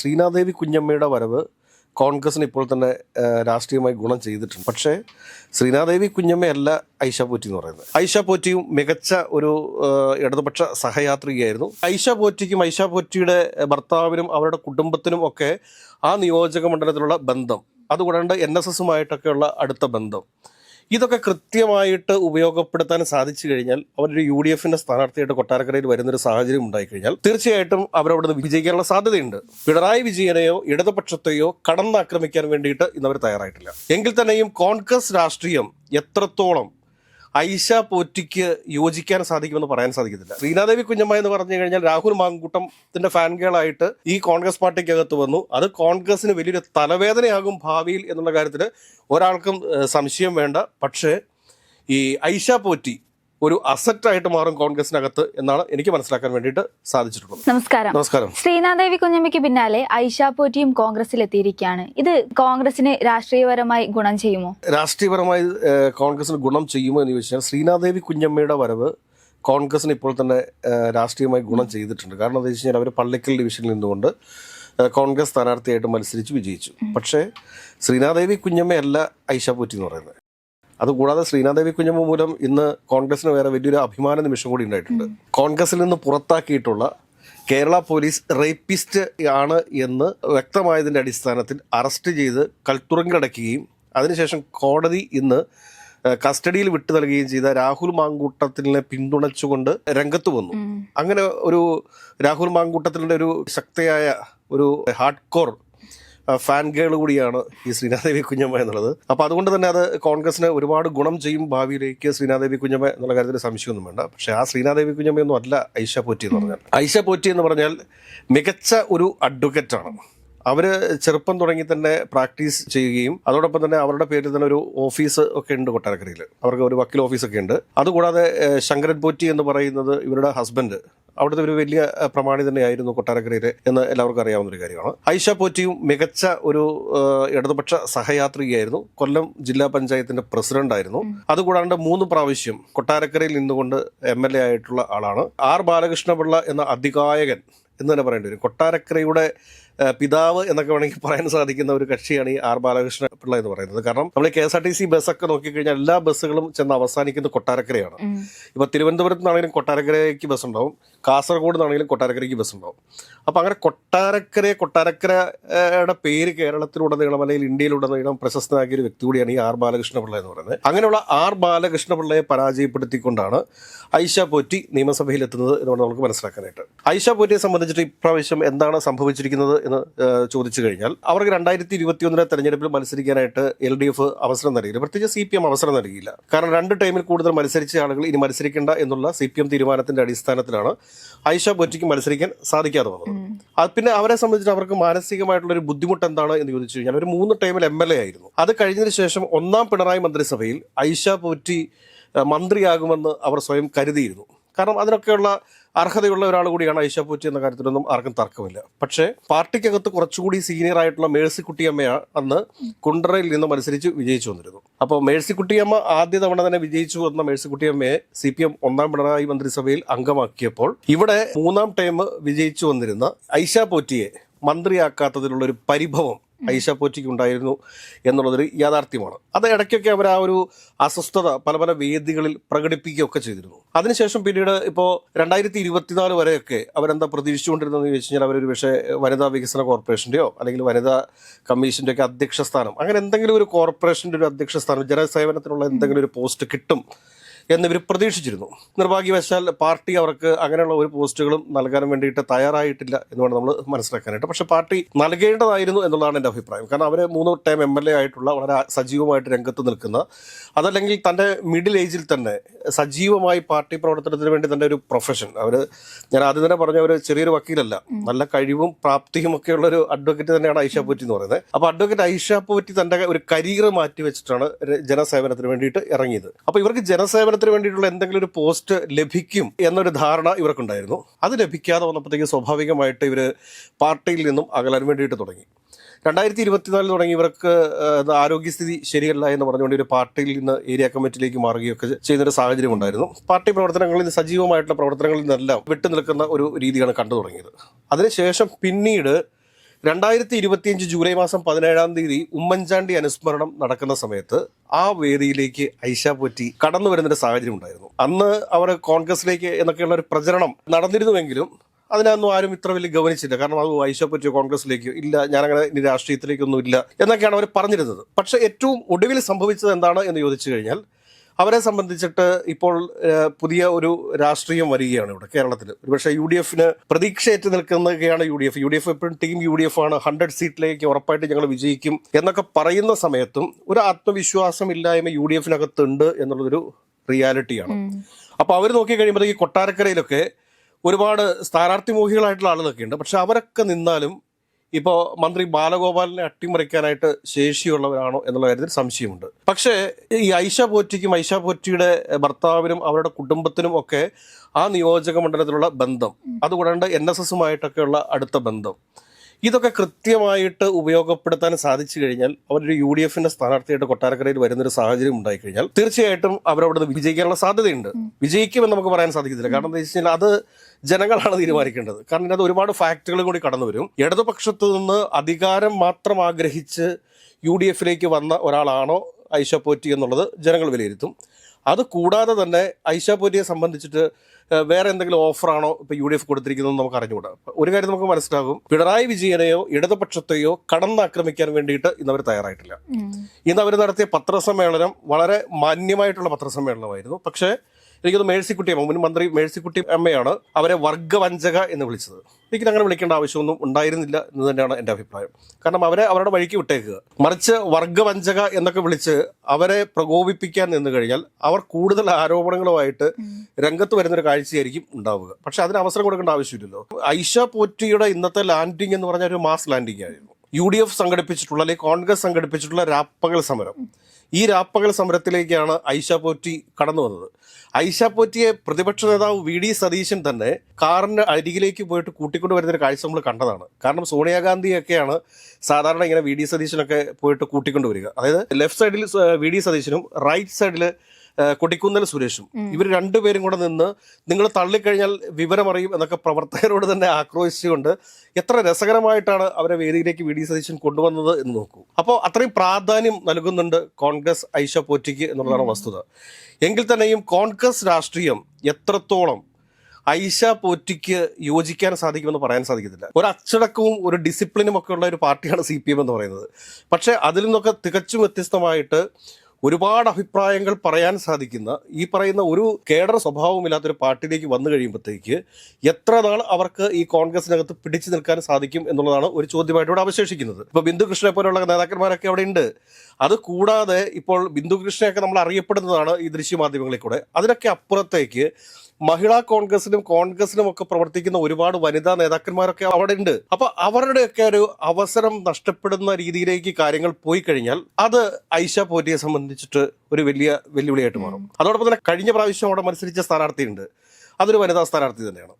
ശ്രീനാദേവി കുഞ്ഞമ്മയുടെ വരവ് കോൺഗ്രസിന് ഇപ്പോൾ തന്നെ രാഷ്ട്രീയമായി ഗുണം ചെയ്തിട്ടുണ്ട്. പക്ഷേ ശ്രീനാദേവി കുഞ്ഞമ്മയല്ല ഐഷ പോറ്റി എന്ന് പറയുന്നത്. ഐഷ പോറ്റിയും മികച്ച ഒരു ഇടതുപക്ഷ സഹയാത്രികയായിരുന്നു. ഐഷ പോറ്റിക്കും ഐഷ പോറ്റിയുടെ ഭർത്താവിനും അവരുടെ കുടുംബത്തിനും ഒക്കെ ആ നിയോജക മണ്ഡലത്തിലുള്ള ബന്ധം അതുകൂടാണ്ട് എൻ എസ് എസുമായിട്ടൊക്കെയുള്ള അടുത്ത ബന്ധം ഇതൊക്കെ കൃത്യമായിട്ട് ഉപയോഗപ്പെടുത്താൻ സാധിച്ചു കഴിഞ്ഞാൽ അവരൊരു യു ഡി എഫിന്റെ സ്ഥാനാർത്ഥിയായിട്ട് കൊട്ടാരക്കരയിൽ വരുന്നൊരു സാഹചര്യം ഉണ്ടായി കഴിഞ്ഞാൽ തീർച്ചയായിട്ടും അവരവിടുന്ന് വിജയിക്കാനുള്ള സാധ്യതയുണ്ട്. പിണറായി വിജയനെയോ ഇടതുപക്ഷത്തെയോ കടന്നാക്രമിക്കാൻ വേണ്ടിയിട്ട് ഇന്ന് അവർ തയ്യാറായിട്ടില്ല. എങ്കിൽ തന്നെയും കോൺഗ്രസ് രാഷ്ട്രീയം എത്രത്തോളം ഐഷ പോറ്റിക്ക് യോജിക്കാൻ സാധിക്കുമെന്ന് പറയാൻ സാധിക്കത്തില്ല. ശ്രീനാദേവി കുഞ്ഞമ്മ എന്ന് പറഞ്ഞു കഴിഞ്ഞാൽ രാഹുൽ മാങ്കൂട്ടത്തിന്റെ ഫാൻ ഗേളായിട്ട് ഈ കോൺഗ്രസ് പാർട്ടിക്കകത്ത് വന്നു. അത് കോൺഗ്രസിന് വലിയൊരു തലവേദനയാകും ഭാവിയിൽ എന്നുള്ള കാര്യത്തിൽ ഒരാൾക്കും സംശയം വേണ്ട. പക്ഷേ ഈ ഐഷ പോറ്റി ഒരു അസറ്റായിട്ട് മാറും കോൺഗ്രസിനകത്ത് എന്നാണ് എനിക്ക് മനസ്സിലാക്കാൻ വേണ്ടിയിട്ട് സാധിച്ചിട്ടുള്ളത്. നമസ്കാരം. നമസ്കാരം. ശ്രീനാദേവി കുഞ്ഞമ്മയ്ക്ക് പിന്നാലെ ഐഷ പോറ്റിയും കോൺഗ്രസിൽ എത്തിയിരിക്കുകയാണ്. ഇത് കോൺഗ്രസിന് രാഷ്ട്രീയപരമായി ഗുണം ചെയ്യുമോ? രാഷ്ട്രീയപരമായി കോൺഗ്രസിന് ഗുണം ചെയ്യുമോ എന്ന് ചോദിച്ചാൽ ശ്രീനാദേവി കുഞ്ഞമ്മയുടെ വരവ് കോൺഗ്രസിന് ഇപ്പോൾ തന്നെ രാഷ്ട്രീയമായി ഗുണം ചെയ്തിട്ടുണ്ട്. കാരണം എന്താ വെച്ച് കഴിഞ്ഞാൽ അവർ പള്ളിക്കൽ ഡിവിഷനിൽ നിന്നുകൊണ്ട് കോൺഗ്രസ് സ്ഥാനാർത്ഥിയായിട്ട് മത്സരിച്ച് വിജയിച്ചു. പക്ഷേ ശ്രീനാദേവി കുഞ്ഞമ്മയല്ല ഐഷ പോറ്റി എന്ന് പറയുന്നത്. അതുകൂടാതെ ശ്രീനാദേവി കുഞ്ഞമ്മ മൂലം ഇന്ന് കോൺഗ്രസിന് വേറെ വലിയൊരു അഭിമാന നിമിഷം കൂടി ഉണ്ടായിട്ടുണ്ട്. കോൺഗ്രസിൽ നിന്ന് പുറത്താക്കിയിട്ടുള്ള കേരള പോലീസ് റേപ്പിസ്റ്റ് ആണ് എന്ന് വ്യക്തമായതിന്റെ അടിസ്ഥാനത്തിൽ അറസ്റ്റ് ചെയ്ത് കൽത്തുറങ്കിലടയ്ക്കുകയും അതിനുശേഷം കോടതി ഇന്ന് കസ്റ്റഡിയിൽ വിട്ടു നൽകുകയും ചെയ്ത രാഹുൽ മാങ്കൂട്ടത്തിനെ പിന്തുണച്ചുകൊണ്ട് രംഗത്ത് വന്നു. അങ്ങനെ ഒരു രാഹുൽ മാങ്കൂട്ടത്തിന്റെ ഒരു ശക്തിയായ ഒരു ഹാർഡ് കോർ ഫാൻ ഗേൾ കൂടിയാണ് ഈ ശ്രീനാദേവി കുഞ്ഞമ്മ എന്നുള്ളത്. അപ്പോൾ അതുകൊണ്ട് തന്നെ അത് കോൺഗ്രസിന് ഒരുപാട് ഗുണം ചെയ്യും ഭാവിയിലേക്ക് ശ്രീനാദേവി കുഞ്ഞമ്മ എന്നുള്ള കാര്യത്തിൽ സംശയമൊന്നും വേണ്ട. പക്ഷേ ആ ശ്രീനാദേവി കുഞ്ഞമ്മയൊന്നും അല്ല ഐഷ പോറ്റി എന്ന് പറഞ്ഞാൽ. ഐഷ പോറ്റി എന്ന് പറഞ്ഞാൽ മികച്ച ഒരു അഡ്വക്കറ്റാണ് അവർ ചെറുപ്പം തുടങ്ങി തന്നെ പ്രാക്ടീസ് ചെയ്യുകയും അതോടൊപ്പം തന്നെ അവരുടെ പേരിൽ തന്നെ ഒരു ഓഫീസ് ഒക്കെ ഉണ്ട് കൊട്ടാരക്കരയിൽ അവർക്ക് ഒരു വക്കീൽ ഓഫീസൊക്കെ ഉണ്ട്. അതുകൂടാതെ ശങ്കരൻ പോറ്റി എന്ന് പറയുന്നത് ഇവരുടെ ഹസ്ബൻഡ് അവിടുത്തെ ഒരു വലിയ പ്രമാണി തന്നെയായിരുന്നു കൊട്ടാരക്കരയിൽ എന്ന് എല്ലാവർക്കും അറിയാവുന്ന ഒരു കാര്യമാണ്. ഐഷ പോറ്റിയും മികച്ച ഒരു ഇടതുപക്ഷ സഹയാത്രികയായിരുന്നു. കൊല്ലം ജില്ലാ പഞ്ചായത്തിന്റെ പ്രസിഡന്റ് ആയിരുന്നു. അതുകൂടാണ്ട് മൂന്ന് പ്രാവശ്യം കൊട്ടാരക്കരയിൽ നിന്നുകൊണ്ട് എം എൽ എ ആയിട്ടുള്ള ആളാണ്. ആർ ബാലകൃഷ്ണപിള്ള എന്ന അധികായകൻ എന്ന് തന്നെ പറയേണ്ടി വരും. കൊട്ടാരക്കരയുടെ പിതാവ് എന്നൊക്കെ വേണമെങ്കിൽ പറയാൻ സാധിക്കുന്ന ഒരു കക്ഷിയാണ് ഈ ആർ ബാലകൃഷ്ണ പിള്ള എന്ന് പറയുന്നത്. കാരണം നമ്മൾ K S R T C ബസ്സൊക്കെ നോക്കിക്കഴിഞ്ഞാൽ എല്ലാ ബസ്സുകളും ചെന്ന് അവസാനിക്കുന്ന കൊട്ടാരക്കരയാണ്. ഇപ്പൊ തിരുവനന്തപുരത്ത് നിന്നാണെങ്കിലും കൊട്ടാരക്കരയ്ക്ക് ബസ് ഉണ്ടാവും. കാസർഗോഡ് നിന്നാണെങ്കിലും കൊട്ടാരക്കരയ്ക്ക് ബസ് ഉണ്ടാവും. അപ്പൊ അങ്ങനെ കൊട്ടാരക്കര കൊട്ടാരക്കരയുടെ പേര് കേരളത്തിലുടനീളം അല്ലെങ്കിൽ ഇന്ത്യയിലുടനീളം പ്രശസ്തനാക്കിയ ഒരു വ്യക്തി കൂടിയാണ് ഈ ആർ ബാലകൃഷ്ണ പിള്ള എന്ന് പറയുന്നത്. അങ്ങനെയുള്ള ആർ ബാലകൃഷ്ണ പിള്ളയെ പരാജയപ്പെടുത്തിക്കൊണ്ടാണ് ഐഷ പോറ്റി നിയമസഭയിൽ എത്തുന്നത് എന്നുള്ളത് നമുക്ക് മനസ്സിലാക്കാനായിട്ട്. ഐഷ പോറ്റിയെ സംബന്ധിച്ചിട്ട് ഇപ്രാവശ്യം എന്താണ് സംഭവിച്ചിരിക്കുന്നത് എന്ന് ചോദിച്ചു കഴിഞ്ഞാൽ അവർക്ക് രണ്ടായിരത്തി ഇരുപത്തി ഒന്നിലെ തെരഞ്ഞെടുപ്പിൽ മത്സരിക്കാനായിട്ട് എൽ ഡി എഫ് അവസരം നൽകിയില്ല. പ്രത്യേകിച്ച് സി പി എം അവസരം നൽകിയില്ല. കാരണം രണ്ട് ടൈമിൽ കൂടുതൽ മത്സരിച്ച ആളുകൾ ഇനി മത്സരിക്കേണ്ട എന്നുള്ള സി പി എം തീരുമാനത്തിന്റെ അടിസ്ഥാനത്തിലാണ് ഐഷ പോറ്റിക്ക് മത്സരിക്കാൻ സാധിക്കാതെ വന്നത്. അത് പിന്നെ അവരെ സംബന്ധിച്ച് അവർക്ക് മാനസികമായിട്ടുള്ള ഒരു ബുദ്ധിമുട്ട് എന്താണ് എന്ന് ചോദിച്ചു കഴിഞ്ഞാൽ ഒരു മൂന്ന് ടൈമിൽ എം എൽ എ ആയിരുന്നു. അത് കഴിഞ്ഞതിന് ശേഷം ഒന്നാം പിണറായി മന്ത്രിസഭയിൽ ഐഷ പോറ്റി മന്ത്രിയാകുമെന്ന് അവർ സ്വയം കരുതിയിരുന്നു. കാരണം അതിനൊക്കെയുള്ള അർഹതയുള്ള ഒരാൾ കൂടിയാണ് ഐഷ പോറ്റി എന്ന കാര്യത്തിലൊന്നും ആർക്കും തർക്കമില്ല. പക്ഷേ പാർട്ടിക്കകത്ത് കുറച്ചുകൂടി സീനിയർ ആയിട്ടുള്ള മേഴ്സിക്കുട്ടിയമ്മ അന്ന് കുണ്ടറയിൽ നിന്ന് മത്സരിച്ച് വിജയിച്ചു വന്നിരുന്നു. അപ്പോൾ മേഴ്സിക്കുട്ടിയമ്മ ആദ്യ തവണ തന്നെ വിജയിച്ചു വന്ന മേഴ്സിക്കുട്ടിയമ്മയെ സി പി എം ഒന്നാം പിണറായി മന്ത്രിസഭയിൽ അംഗമാക്കിയപ്പോൾ ഇവിടെ മൂന്നാം ടൈം വിജയിച്ചു വന്നിരുന്ന ഐഷ പോറ്റിയെ മന്ത്രിയാക്കാത്തതിലുള്ള ഒരു പരിഭവം ഐഷ പോറ്റിക്കുണ്ടായിരുന്നു എന്നുള്ളതൊരു യാഥാർത്ഥ്യമാണ്. അത് ഇടയ്ക്കൊക്കെ അവർ ആ ഒരു അസ്വസ്ഥത പല പല വേദികളിൽ പ്രകടിപ്പിക്കുകയൊക്കെ ചെയ്തിരുന്നു. അതിനുശേഷം പിന്നീട് ഇപ്പോൾ രണ്ടായിരത്തി ഇരുപത്തിനാല് വരെയൊക്കെ അവരെന്താ പ്രതീക്ഷിച്ചുകൊണ്ടിരുന്നതെന്ന് ചോദിച്ചു കഴിഞ്ഞാൽ അവരൊരു പക്ഷേ വനിതാ വികസന കോർപ്പറേഷന്റെയോ അല്ലെങ്കിൽ വനിതാ കമ്മീഷന്റെ ഒക്കെ അധ്യക്ഷ സ്ഥാനം അങ്ങനെ എന്തെങ്കിലും ഒരു കോർപ്പറേഷന്റെ ഒരു അധ്യക്ഷ സ്ഥാനം ജനസേവനത്തിനുള്ള എന്തെങ്കിലും ഒരു പോസ്റ്റ് കിട്ടും എന്നിവർ പ്രതീക്ഷിച്ചിരുന്നു. നിർഭാഗ്യവശാൽ പാർട്ടി അവർക്ക് അങ്ങനെയുള്ള ഒരു പോസ്റ്റുകളും നൽകാൻ വേണ്ടിയിട്ട് തയ്യാറായിട്ടില്ല എന്ന് വേണം നമ്മൾ മനസ്സിലാക്കാനായിട്ട്. പക്ഷേ പാർട്ടി നൽകേണ്ടതായിരുന്നു എന്നുള്ളതാണ് എന്റെ അഭിപ്രായം. കാരണം അവർ മൂന്ന് ടൈം എം എൽ എ ആയിട്ടുള്ള വളരെ സജീവമായിട്ട് രംഗത്ത് നിൽക്കുന്ന അതല്ലെങ്കിൽ തന്റെ മിഡിൽ ഏജിൽ തന്നെ സജീവമായി പാർട്ടി പ്രവർത്തനത്തിന് വേണ്ടി തന്നെ ഒരു പ്രൊഫഷൻ. അവർ ഞാൻ ആദ്യം തന്നെ പറഞ്ഞ ഒരു ചെറിയൊരു വക്കീലല്ല. നല്ല കഴിവും പ്രാപ്തിയും ഒക്കെ ഉള്ള ഒരു അഡ്വക്കേറ്റ് തന്നെയാണ് ഐഷ പോറ്റി എന്ന് പറയുന്നത്. അപ്പോൾ അഡ്വക്കേറ്റ് ഐഷ പോറ്റി തന്റെ ഒരു കരിയർ മാറ്റി വെച്ചിട്ടാണ് ജനസേവനത്തിന് വേണ്ടിയിട്ട് ഇറങ്ങിയത്. അപ്പോൾ ഇവർക്ക് ജനസേവനത്തിന് വേണ്ടിയിട്ടുള്ള എന്തെങ്കിലും ഒരു പോസ്റ്റ് ലഭിക്കും എന്നൊരു ധാരണ ഇവർക്കുണ്ടായിരുന്നു. അത് ലഭിക്കാതെ വന്നപ്പോഴത്തേക്ക് സ്വാഭാവികമായിട്ട് ഇവർ പാർട്ടിയിൽ നിന്നും അകലാൻ വേണ്ടിയിട്ട് തുടങ്ങി. രണ്ടായിരത്തി ഇരുപത്തിനാലിൽ തുടങ്ങി ഇവർക്ക് ആരോഗ്യസ്ഥിതി ശരിയല്ല എന്ന് പറഞ്ഞുകൊണ്ട് ഒരു പാർട്ടിയിൽ നിന്ന് ഏരിയ കമ്മിറ്റിയിലേക്ക് മാറുകയൊക്കെ ചെയ്യുന്നൊരു സാഹചര്യം ഉണ്ടായിരുന്നു. പാർട്ടി പ്രവർത്തനങ്ങളിൽ നിന്ന് സജീവമായിട്ടുള്ള പ്രവർത്തനങ്ങളിൽ നിന്നെല്ലാം വിട്ടു നിൽക്കുന്ന ഒരു രീതിയാണ് കണ്ടു തുടങ്ങിയത്. അതിനുശേഷം പിന്നീട് രണ്ടായിരത്തി ഇരുപത്തിയഞ്ച് ജൂലൈ മാസം പതിനേഴാം തീയതി ഉമ്മൻചാണ്ടി അനുസ്മരണം നടക്കുന്ന സമയത്ത് ആ വേദിയിലേക്ക് ഐഷ പോറ്റി കടന്നു വരുന്നൊരു സാഹചര്യം ഉണ്ടായിരുന്നു. അന്ന് അവർ കോൺഗ്രസിലേക്ക് എന്നൊക്കെയുള്ള ഒരു പ്രചരണം നടന്നിരുന്നുവെങ്കിലും അതിനൊന്നും ആരും ഇത്ര വലിയ ഗവനിച്ചില്ല കാരണം അത് ഐഷ പറ്റിയോ കോൺഗ്രസിലേക്കോ ഇല്ല ഞാനങ്ങനെ ഇനി രാഷ്ട്രീയത്തിലേക്കൊന്നും ഇല്ല എന്നൊക്കെയാണ് അവർ പറഞ്ഞിരുന്നത്. പക്ഷേ ഏറ്റവും ഒടുവിൽ സംഭവിച്ചത് എന്താണ് എന്ന് ചോദിച്ചു കഴിഞ്ഞാൽ അവരെ സംബന്ധിച്ചിട്ട് ഇപ്പോൾ പുതിയ ഒരു രാഷ്ട്രീയം വരികയാണ് ഇവിടെ കേരളത്തിൽ ഒരുപക്ഷെ യു ഡി എഫിന് പ്രതീക്ഷയേറ്റ് നിൽക്കുന്നതൊക്കെയാണ് U D F U D F എപ്പോഴും ടീം യു ഡി എഫ് ആണ് ഹൺഡ്രഡ് സീറ്റിലേക്ക് ഉറപ്പായിട്ട് ഞങ്ങൾ വിജയിക്കും എന്നൊക്കെ പറയുന്ന സമയത്തും ഒരു ആത്മവിശ്വാസം ഇല്ലായ്മ യു ഡി എഫിനകത്തുണ്ട് എന്നുള്ളതൊരു റിയാലിറ്റിയാണ്. അപ്പോൾ അവർ നോക്കി കഴിയുമ്പോൾ ഈ കൊട്ടാരക്കരയിലൊക്കെ ഒരുപാട് സ്ഥാനാർത്ഥി മോഹികളായിട്ടുള്ള ആളുകളൊക്കെ ഉണ്ട്. പക്ഷെ അവരൊക്കെ നിന്നാലും ഇപ്പോൾ മന്ത്രി ബാലഗോപാലിനെ അട്ടിമറിക്കാനായിട്ട് ശേഷിയുള്ളവരാണോ എന്നുള്ള കാര്യത്തിൽ സംശയമുണ്ട്. പക്ഷേ ഈ ഐഷ പോറ്റിക്കും ഐഷ പോറ്റിയുടെ ഭർത്താവിനും അവരുടെ കുടുംബത്തിനും ഒക്കെ ആ നിയോജക മണ്ഡലത്തിലുള്ള ബന്ധം അതുകൂടാണ്ട് എൻ എസ് എസുമായിട്ടൊക്കെയുള്ള അടുത്ത ബന്ധം ഇതൊക്കെ കൃത്യമായിട്ട് ഉപയോഗപ്പെടുത്താൻ സാധിച്ചു കഴിഞ്ഞാൽ അവരൊരു യു ഡി എഫിന്റെ സ്ഥാനാർത്ഥിയായിട്ട് കൊട്ടാരക്കരയിൽ വരുന്നൊരു സാഹചര്യം ഉണ്ടായി കഴിഞ്ഞാൽ തീർച്ചയായിട്ടും അവരവിടെ വിജയിക്കാനുള്ള സാധ്യതയുണ്ട്. വിജയിക്കുമെന്ന് നമുക്ക് പറയാൻ സാധിക്കത്തില്ല. കാരണം എന്താ വെച്ച് കഴിഞ്ഞാൽ അത് ജനങ്ങളാണ് തീരുമാനിക്കേണ്ടത്. കാരണം ഇതിനകത്ത് ഒരുപാട് ഫാക്ടുകൾ കൂടി കടന്നു വരും. ഇടതുപക്ഷത്തു നിന്ന് അധികാരം മാത്രം ആഗ്രഹിച്ച് യു ഡി എഫിലേക്ക് വന്ന ഒരാളാണോ ഐഷ പോറ്റി എന്നുള്ളത് ജനങ്ങൾ വിലയിരുത്തും. അത് കൂടാതെ തന്നെ ഐഷ സംബന്ധിച്ചിട്ട് വേറെ എന്തെങ്കിലും ഓഫറാണോ ഇപ്പൊ യു ഡി എഫ് കൊടുത്തിരിക്കുന്നത് നമുക്ക് അറിഞ്ഞുകൂടാ. ഒരു കാര്യം നമുക്ക് മനസ്സിലാകും. പിണറായി വിജയനെയോ ഇടതുപക്ഷത്തെയോ കടന്നാക്രമിക്കാൻ വേണ്ടിയിട്ട് ഇന്ന് അവർ തയ്യാറായിട്ടില്ല. ഇന്ന് അവർ നടത്തിയ പത്രസമ്മേളനം വളരെ മാന്യമായിട്ടുള്ള പത്രസമ്മേളനമായിരുന്നു. പക്ഷേ എനിക്കത് മേഴ്സിക്കുട്ടി അമ്മ മുൻ മന്ത്രി മേഴ്സിക്കുട്ടി അമ്മയാണ് അവരെ വർഗവഞ്ചക എന്ന് വിളിച്ചത്. എനിക്ക് അങ്ങനെ വിളിക്കേണ്ട ആവശ്യമൊന്നും ഉണ്ടായിരുന്നില്ല എന്ന് തന്നെയാണ് എന്റെ അഭിപ്രായം. കാരണം അവരെ അവരുടെ വഴിക്ക് വിട്ടേക്കുക. മറിച്ച് വർഗവഞ്ചക എന്നൊക്കെ വിളിച്ച് അവരെ പ്രകോപിപ്പിക്കാൻ നിന്ന് കഴിഞ്ഞാൽ അവർ കൂടുതൽ ആരോപണങ്ങളുമായിട്ട് രംഗത്ത് വരുന്നൊരു കാഴ്ചയായിരിക്കും ഉണ്ടാവുക. പക്ഷെ അതിന് അവസരം കൊടുക്കേണ്ട ആവശ്യമില്ലല്ലോ. ഐഷ പോറ്റിയുടെ ഇന്നത്തെ ലാൻഡിംഗ് എന്ന് പറഞ്ഞ ഒരു മാസ് ലാൻഡിംഗ് ആയിരുന്നു. യു ഡി എഫ് സംഘടിപ്പിച്ചിട്ടുള്ള അല്ലെങ്കിൽ കോൺഗ്രസ് സംഘടിപ്പിച്ചിട്ടുള്ള രാപ്പകൽ സമരം. ഈ രാപ്പകൽ സമരത്തിലേക്കാണ് ഐഷ പോറ്റി കടന്നു വന്നത്. ഐഷ പോറ്റിയെ പ്രതിപക്ഷ നേതാവ് വി ഡി സതീശൻ തന്നെ കാറിന്റെ അരികിലേക്ക് പോയിട്ട് കൂട്ടിക്കൊണ്ട് വരുന്ന ഒരു കാഴ്ച നമ്മൾ കണ്ടതാണ്. കാരണം സോണിയാഗാന്ധിയൊക്കെയാണ് സാധാരണ ഇങ്ങനെ വി ഡി സതീശനൊക്കെ പോയിട്ട് കൂട്ടിക്കൊണ്ട് വരിക. അതായത് ലെഫ്റ്റ് സൈഡിൽ വി ഡി സതീശനും റൈറ്റ് സൈഡിൽ കൊടിക്കുന്നൽ സുരേഷും. ഇവർ രണ്ടുപേരും കൂടെ നിന്ന് നിങ്ങൾ തള്ളിക്കഴിഞ്ഞാൽ വിവരമറിയും എന്നൊക്കെ പ്രവർത്തകരോട് തന്നെ ആക്രോശിച്ചുകൊണ്ട് എത്ര രസകരമായിട്ടാണ് അവരെ വേദിയിലേക്ക് വി ഡി സതീശൻ കൊണ്ടുവന്നത് എന്ന് നോക്കൂ. അപ്പോൾ അത്രയും പ്രാധാന്യം നൽകുന്നുണ്ട് കോൺഗ്രസ് ഐഷ പോറ്റിക്ക് എന്നുള്ളതാണ് വസ്തുത. എങ്കിൽ തന്നെയും കോൺഗ്രസ് രാഷ്ട്രീയം എത്രത്തോളം ഐഷ പോറ്റിക്ക് യോജിക്കാൻ സാധിക്കുമെന്ന് പറയാൻ സാധിക്കത്തില്ല. ഒരു അച്ചടക്കവും ഒരു ഡിസിപ്ലിനും ഒക്കെ ഉള്ള ഒരു പാർട്ടിയാണ് സി പി എം എന്ന് പറയുന്നത്. പക്ഷേ അതിൽ നിന്നൊക്കെ തികച്ചും വ്യത്യസ്തമായിട്ട് ഒരുപാട് അഭിപ്രായങ്ങൾ പറയാൻ സാധിക്കുന്ന ഈ പറയുന്ന ഒരു കേഡർ സ്വഭാവമില്ലാത്തൊരു പാർട്ടിയിലേക്ക് വന്നു കഴിയുമ്പോഴത്തേക്ക് എത്ര നാൾ അവർക്ക് ഈ കോൺഗ്രസിനകത്ത് പിടിച്ചു നിൽക്കാൻ സാധിക്കും എന്നുള്ളതാണ് ഒരു ചോദ്യമായിട്ട് ഇവിടെ അവശേഷിക്കുന്നത്. ഇപ്പോൾ ബിന്ദുകൃഷ്ണനെ പോലെയുള്ള നേതാക്കന്മാരൊക്കെ അവിടെ ഉണ്ട്. അത് കൂടാതെ ഇപ്പോൾ ബിന്ദുകൃഷ്ണയൊക്കെ നമ്മൾ അറിയപ്പെടുന്നതാണ് ഈ ദൃശ്യമാധ്യമങ്ങളിൽ കൂടെ. അതിനൊക്കെ അപ്പുറത്തേക്ക് മഹിളാ കോൺഗ്രസിനും കോൺഗ്രസിനും ഒക്കെ പ്രവർത്തിക്കുന്ന ഒരുപാട് വനിതാ നേതാക്കന്മാരൊക്കെ അവിടെ ഉണ്ട്. അപ്പൊ അവരുടെയൊക്കെ ഒരു അവസരം നഷ്ടപ്പെടുന്ന രീതിയിലേക്ക് കാര്യങ്ങൾ പോയി കഴിഞ്ഞാൽ അത് ഐഷ പോറ്റിയെ സംബന്ധിച്ചിട്ട് ഒരു വലിയ വെല്ലുവിളിയായിട്ട് മാറും. അതോടൊപ്പം തന്നെ കഴിഞ്ഞ പ്രാവശ്യം അവിടെ മത്സരിച്ച സ്ഥാനാർത്ഥിയുണ്ട്. അതൊരു വനിതാ സ്ഥാനാർത്ഥി തന്നെയാണ്.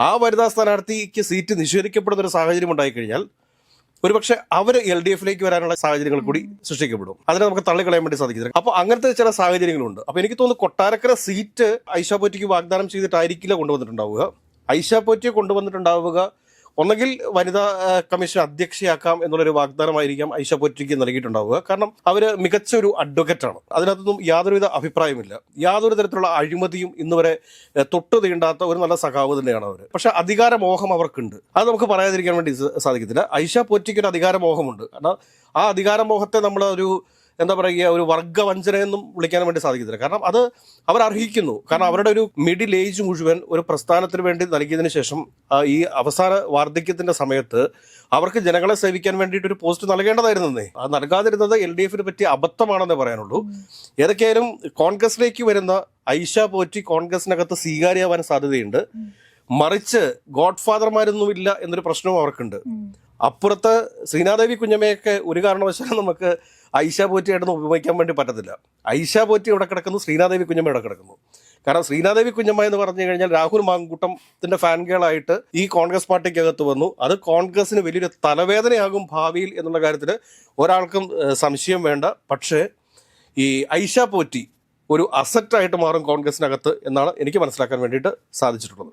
ആ വനിതാ സ്ഥാനാർത്ഥിക്ക് സീറ്റ് നിഷേധിക്കപ്പെടുന്ന ഒരു സാഹചര്യം ഉണ്ടായി കഴിഞ്ഞാൽ ഒരുപക്ഷെ അവർ എൽ ഡി എഫിലേക്ക് വരാനുള്ള സാഹചര്യങ്ങൾ കൂടി സൃഷ്ടിക്കപ്പെടും. അതിനെ നമുക്ക് തള്ളിക്കളയാൻ വേണ്ടി സാധിക്കില്ല അപ്പോൾ അങ്ങനത്തെ ചില സാഹചര്യങ്ങളുണ്ട്. അപ്പോൾ എനിക്ക് തോന്നുന്നു കൊട്ടാരക്കര സീറ്റ് ഐഷാപോറ്റിക്ക് വാഗ്ദാനം ചെയ്തിട്ടായിരിക്കില്ല കൊണ്ടുവന്നിട്ടുണ്ടാവുക. ഐഷാ പോറ്റിയെ കൊണ്ടുവന്നിട്ടുണ്ടാവുക ഒന്നെങ്കിൽ വനിതാ കമ്മീഷൻ അധ്യക്ഷയാക്കാം എന്നുള്ളൊരു വാഗ്ദാനമായിരിക്കാം ഐഷ പൊറ്റിക്ക് നൽകിയിട്ടുണ്ടാവുക. കാരണം അവർ മികച്ച ഒരു അഡ്വക്കറ്റാണ് അതിനകത്തൊന്നും യാതൊരുവിധ അഭിപ്രായമില്ല യാതൊരു തരത്തിലുള്ള അഴിമതിയും ഇന്ന് വരെ തൊട്ടു തീണ്ടാത്ത ഒരു നല്ല സഖാവ് തന്നെയാണ് അവർ പക്ഷെ അധികാരമോഹം അവർക്കുണ്ട്. അത് നമുക്ക് പറയാതിരിക്കാൻ വേണ്ടി സാധിക്കത്തില്ല. ഐഷ പൊറ്റിക്ക് ഒരു അധികാരമോഹമുണ്ട്. കാരണം ആ അധികാരമോഹത്തെ നമ്മൾ ഒരു എന്താ പറയുക ഒരു വർഗവഞ്ചന എന്നും വിളിക്കാൻ വേണ്ടി സാധിക്കത്തില്ല. കാരണം അത് അവർ അർഹിക്കുന്നു. കാരണം അവരുടെ ഒരു മിഡിൽ ഏജ് മുഴുവൻ ഒരു പ്രസ്ഥാനത്തിന് വേണ്ടി നൽകിയതിനു ശേഷം ഈ അവസാന വാർദ്ധക്യത്തിന്റെ സമയത്ത് അവർക്ക് ജനങ്ങളെ സേവിക്കാൻ വേണ്ടിയിട്ട് ഒരു പോസ്റ്റ് നൽകേണ്ടതായിരുന്നേ അത് നൽകാതിരുന്നത് എൽ ഡി എഫിനെ പറ്റിയ അബദ്ധമാണെന്നേ പറയാനുള്ളൂ. ഏതൊക്കെയായാലും കോൺഗ്രസിലേക്ക് വരുന്ന ഐഷ പോറ്റി കോൺഗ്രസിനകത്ത് സ്വീകാര്യമാവാൻ സാധ്യതയുണ്ട്. മറിച്ച് ഗോഡ് ഫാദർമാരൊന്നുമില്ല എന്നൊരു പ്രശ്നവും അവർക്കുണ്ട്. അപ്പുറത്ത് ശ്രീനാദേവി കുഞ്ഞമ്മയൊക്കെ ഒരു കാരണവശാലും നമുക്ക് ഐഷ പോറ്റിയായിട്ടൊന്നും ഉപയോഗിക്കാൻ വേണ്ടി പറ്റത്തില്ല. ഐഷ പോറ്റി ഇവിടെ കിടക്കുന്നു ശ്രീനാദേവി കുഞ്ഞമ്മ ഇവിടെ കിടക്കുന്നു. കാരണം ശ്രീനാദേവി കുഞ്ഞമ്മ എന്ന് പറഞ്ഞു കഴിഞ്ഞാൽ രാഹുൽ മാങ്കൂട്ടത്തിന്റെ ഫാൻ ഗേളായിട്ട് ഈ കോൺഗ്രസ് പാർട്ടിക്കകത്ത് വന്നു. അത് കോൺഗ്രസിന് വലിയൊരു തലവേദനയാകും ഭാവിയിൽ എന്നുള്ള കാര്യത്തിൽ ഒരാൾക്കും സംശയം വേണ്ട. പക്ഷേ ഈ ഐഷ പോറ്റി ഒരു അസറ്റായിട്ട് മാറും കോൺഗ്രസിനകത്ത് എന്നാണ് എനിക്ക് മനസ്സിലാക്കാൻ വേണ്ടിയിട്ട് സാധിച്ചിട്ടുള്ളത്.